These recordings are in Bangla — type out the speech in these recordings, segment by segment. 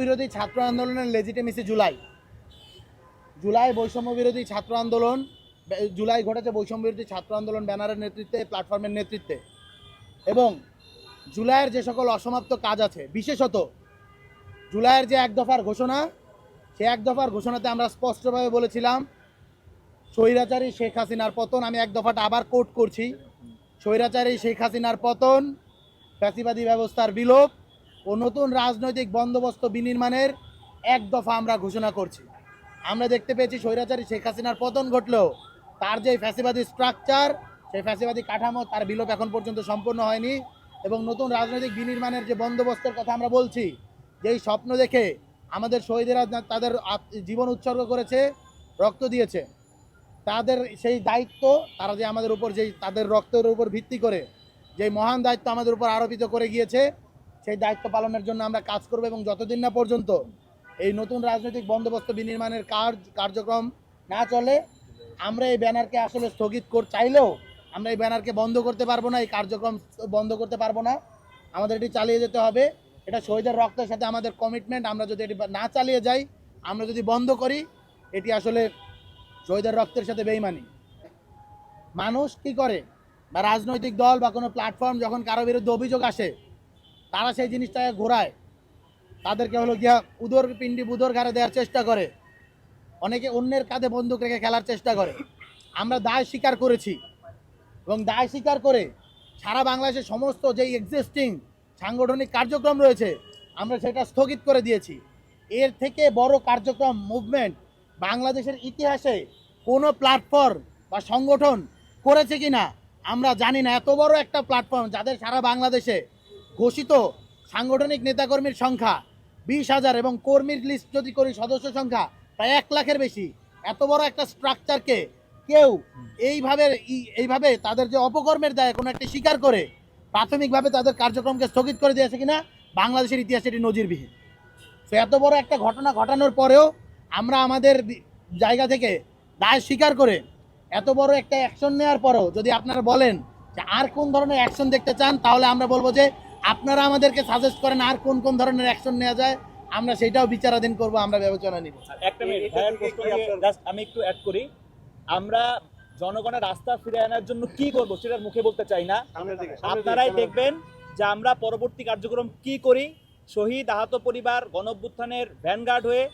বিরোধী ছাত্র আন্দোলনের লেজিটেমেসি জুলাই জুলাই বৈষম্য বিরোধী ছাত্র আন্দোলন জুলাই ঘটেছে বৈষম্য বিরোধী ছাত্র আন্দোলন ব্যানারের নেতৃত্বে প্ল্যাটফর্মের নেতৃত্বে। এবং জুলাইয়ের যে সকল অসমাপ্ত কাজ আছে, বিশেষত জুলাইয়ের যে এক দফার ঘোষণা, সে এক দফার ঘোষণাতে আমরা স্পষ্টভাবে বলেছিলাম, স্বৈরাচারী শেখ হাসিনার পতন, আমি এক দফাটা আবার কোট করছি, স্বৈরাচারী শেখ হাসিনার পতন, ফ্যাসিবাদী ব্যবস্থার বিলোপ ও নতুন রাজনৈতিক বন্দোবস্ত বিনির্মাণের এক দফা আমরা ঘোষণা করছি। আমরা দেখতে পেয়েছি স্বৈরাচারী শেখ হাসিনার পতন ঘটলেও তার যে ফ্যাসিবাদী স্ট্রাকচার সেই ফ্যাসিবাদী কাঠামো তার বিলোপ এখন পর্যন্ত সম্পূর্ণ হয়নি এবং নতুন রাজনৈতিক বিনির্মাণের যে বন্দোবস্তের কথা আমরা বলছি, যেই স্বপ্ন দেখে আমাদের শহীদেরা তাদের জীবন উৎসর্গ করেছে, রক্ত দিয়েছে। তাদের সেই দায়িত্ব, তারা যে আমাদের উপর যেই, তাদের রক্তের উপর ভিত্তি করে যে মহান দায়িত্ব আমাদের উপর আরোপিত করে গিয়েছে সেই দায়িত্ব পালনের জন্য আমরা কাজ করব এবং যতদিন না পর্যন্ত এই নতুন রাজনৈতিক বন্দোবস্ত বিনির্মাণের কার্য কার্যক্রম না চলে, আমরা এই ব্যানারকে আসলে স্থগিত কর চাইলেও আমরা এই ব্যানারকে বন্ধ করতে পারব না, এই কার্যক্রম বন্ধ করতে পারব না। আমাদের এটি চালিয়ে যেতে হবে। এটা শহীদের রক্তের সাথে আমাদের কমিটমেন্ট আমরা যদি এটি না চালিয়ে যাই, আমরা যদি বন্ধ করি, এটি আসলে শহীদের রক্তের সাথে বেইমানি। মানুষ কি করে? বা রাজনৈতিক দল বা কোনো প্ল্যাটফর্ম যখন কারও বিরুদ্ধে অভিযোগ আসে তারা সেই জিনিসটাকে ঘোরায়। তাদেরকে হলো গিয়া উদর পিণ্ডি বুদর ঘাড়ে দেওয়ার চেষ্টা করে। অনেকে অন্যের কাঁধে বন্দুক রেখে খেলার চেষ্টা করে। আমরা দায় স্বীকার করেছি এবং দায় স্বীকার করে সারা বাংলাদেশের সমস্ত যেই এক্সিস্টিং সাংগঠনিক কার্যক্রম রয়েছে, আমরা সেটা স্থগিত করে দিয়েছি। এর থেকে বড় কার্যক্রম মুভমেন্ট বাংলাদেশের ইতিহাসে কোনো প্ল্যাটফর্ম বা সংগঠন করেছে কি না আমরা জানি না। এত বড় একটা প্ল্যাটফর্ম যাদের সারা বাংলাদেশে ঘোষিত সাংগঠনিক নেতাকর্মীর সংখ্যা বিশ হাজার এবং কর্মীর লিস্ট যদি করি সদস্য সংখ্যা প্রায় এক লাখের বেশি। এত বড় একটা স্ট্রাকচারকে কেউ এইভাবে এইভাবে তাদের যে অপকর্মের দায় কোনো একটা স্বীকার করে প্রাথমিকভাবে তাদের কার্যক্রমকে স্থগিত করে দিয়েছে কিনা বাংলাদেশের ইতিহাসে এটি নজিরবিহীন। তো এত বড় একটা ঘটনা ঘটানোর পরেও আমরা আমাদের জায়গা থেকে দায় স্বীকার করে এত বড় একটা অ্যাকশন নেওয়ার পরেও যদি আপনারা বলেন যে আর কোন ধরনের অ্যাকশন দেখতে চান, তাহলে আমরা বলব যে আপনারা আমাদেরকে সাজেস্ট করেন আর কোন কোন ধরনের অ্যাকশন নেওয়া যায় আমরা সেটাও বিচারাধীন করব আমরা বিবেচনা নিব। একটা মিনিট জাস্ট আমি একটু অ্যাড করি। আমরা জনগণের রাস্তা ফিরে আনার জন্য কি করব সেটার মুখে বলতে চাই না। আপনারাই দেখবেন যে আমরা পরবর্তী কার্যক্রম কি করি। শহীদ আহত পরিবার গণঅভ্যুত্থানের ভ্যানগার্ড হয়ে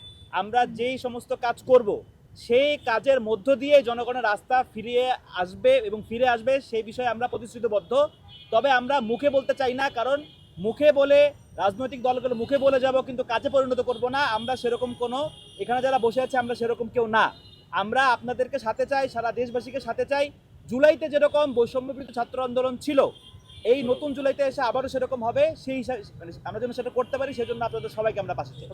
আমরা যেই সমস্ত কাজ করব সেই কাজের মধ্য দিয়ে জনগণের রাস্তা ফিরিয়ে আসবে এবং ফিরে আসবে, সেই বিষয়ে আমরা প্রতিশ্রুতিবদ্ধ। তবে আমরা মুখে বলতে চাই না, কারণ মুখে বলে, রাজনৈতিক দলগুলো মুখে বলে যাব কিন্তু কাজে পরিণত করব না। আমরা সেরকম কোনো, এখানে যারা বসে আছে আমরা সেরকম কেউ না। আমরা আপনাদেরকে সাথে চাই, সারা দেশবাসীকে সাথে চাই। জুলাইতে যেরকম বৈষম্য বিরোধী ছাত্র আন্দোলন ছিল, এই নতুন জুলাইতে এসে আবারও সেরকম হবে। সেই হিসাবে মানে আমরা যেন সেটা করতে পারি, সেজন্য আপনাদের সবাইকে আমরা পাশে চাই।